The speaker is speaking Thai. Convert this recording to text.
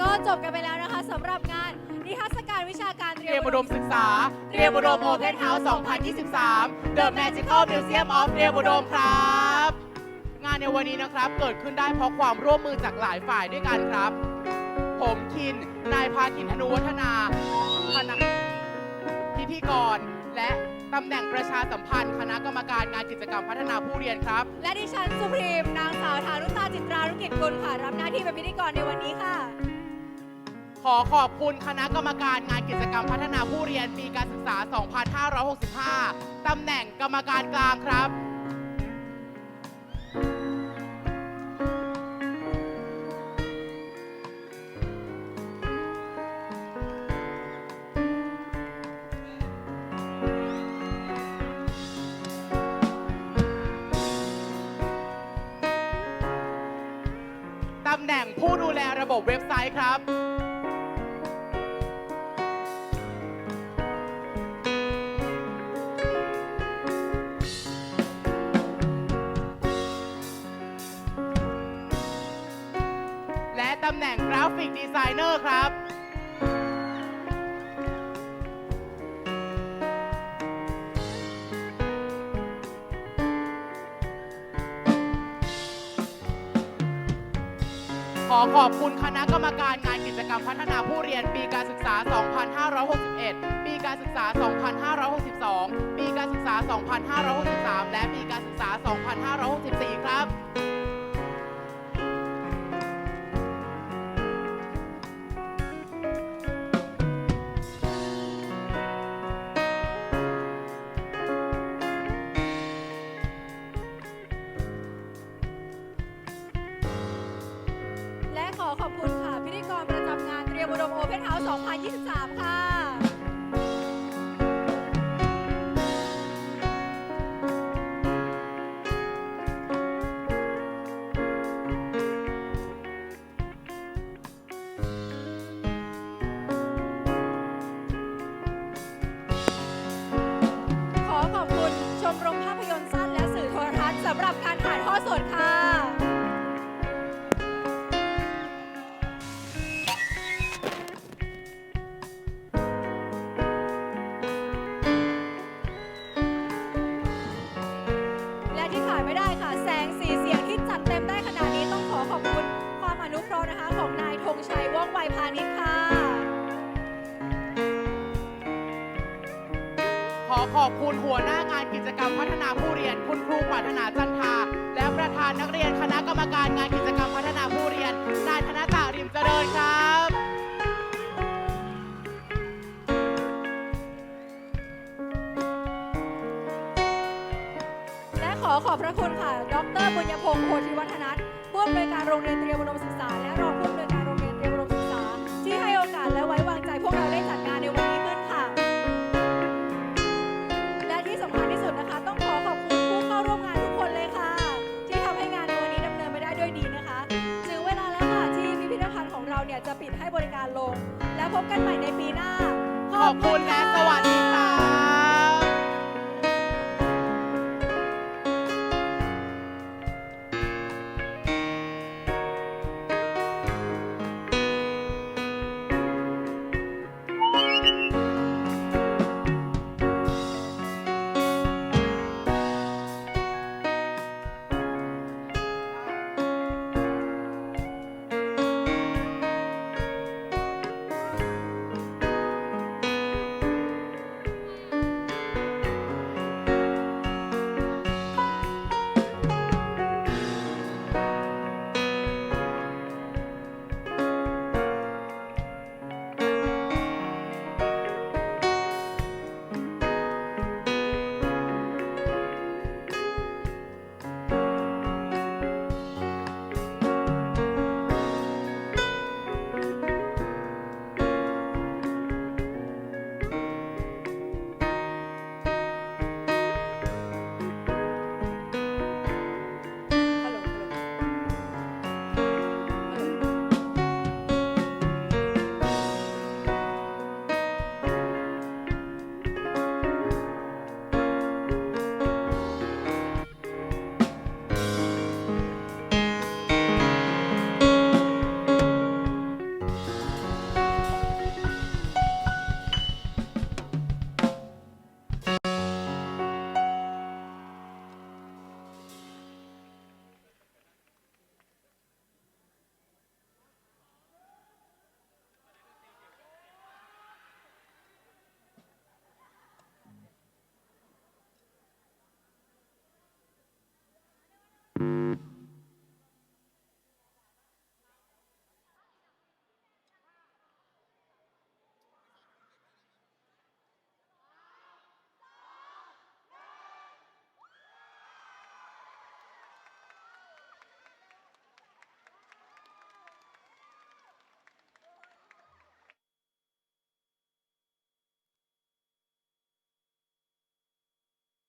ก็จบกันไปแล้วนะคะสำหรับงานนิทรรศการวิชาการเตรียมอุดมศึกษา เตรียมอุดมโอเพนเฮาส์2023 The Magical Museum of เตรียมอุดมครับ งานในวันนี้นะครับ เกิดขึ้นได้เพราะความร่วมมือจากหลายฝ่ายด้วยกันครับ ผมคิน นายพาคินอนุวัฒนาคณะพิธีกร และตำแหน่งประชาสัมพันธ์ คณะกรรมการงานกิจกรรมพัฒนาผู้เรียนครับ และดิฉันสุพรีมนางสาวธารุตาจิตรารุกิจกุลค่ะรับหน้าที่เป็นพิธีกรในวันนี้ค่ะ ขอขอบคุณคณะกรรมการงานกิจกรรมพัฒนาผู้เรียนปีการศึกษา 2565 ตำแหน่งกรรมการกลางครับ ตำแหน่งผู้ดูแลระบบเว็บไซต์ครับำแหน่งกราฟิกดีไซเนอร์ครับ ขอขอบคุณคณะกรรมการงานกิจกรรมพัฒนาผู้เรียนปีการศึกษา 2561 ปีการศึกษา 2562 ปีการศึกษา 2563 และปีการศึกษา รียมอุดมโอเพนเฮาส์2023 ค่ะ ชัยว่องไวพาณิชย์ค่ะ ขอขอบคุณหัวหน้างานกิจกรรมพัฒนาผู้เรียน คุณครูปรารถนาจันทา และประธานนักเรียนคณะกรรมการงานกิจกรรมพัฒนาผู้เรียน นายธนตาริมเจริญครับ และขอขอบพระคุณค่ะ ดรบุญยพงศ์โพธิวัฒนัทผู้อำนวยการโรงเรียนเตรียมอุดมศึกษา และรองผู้อำนวยการโรง เนี่ยจะปิดให้บริการลง แล้วพบกันใหม่ในปีหน้า ขอบคุณและสวัสดีค่ะ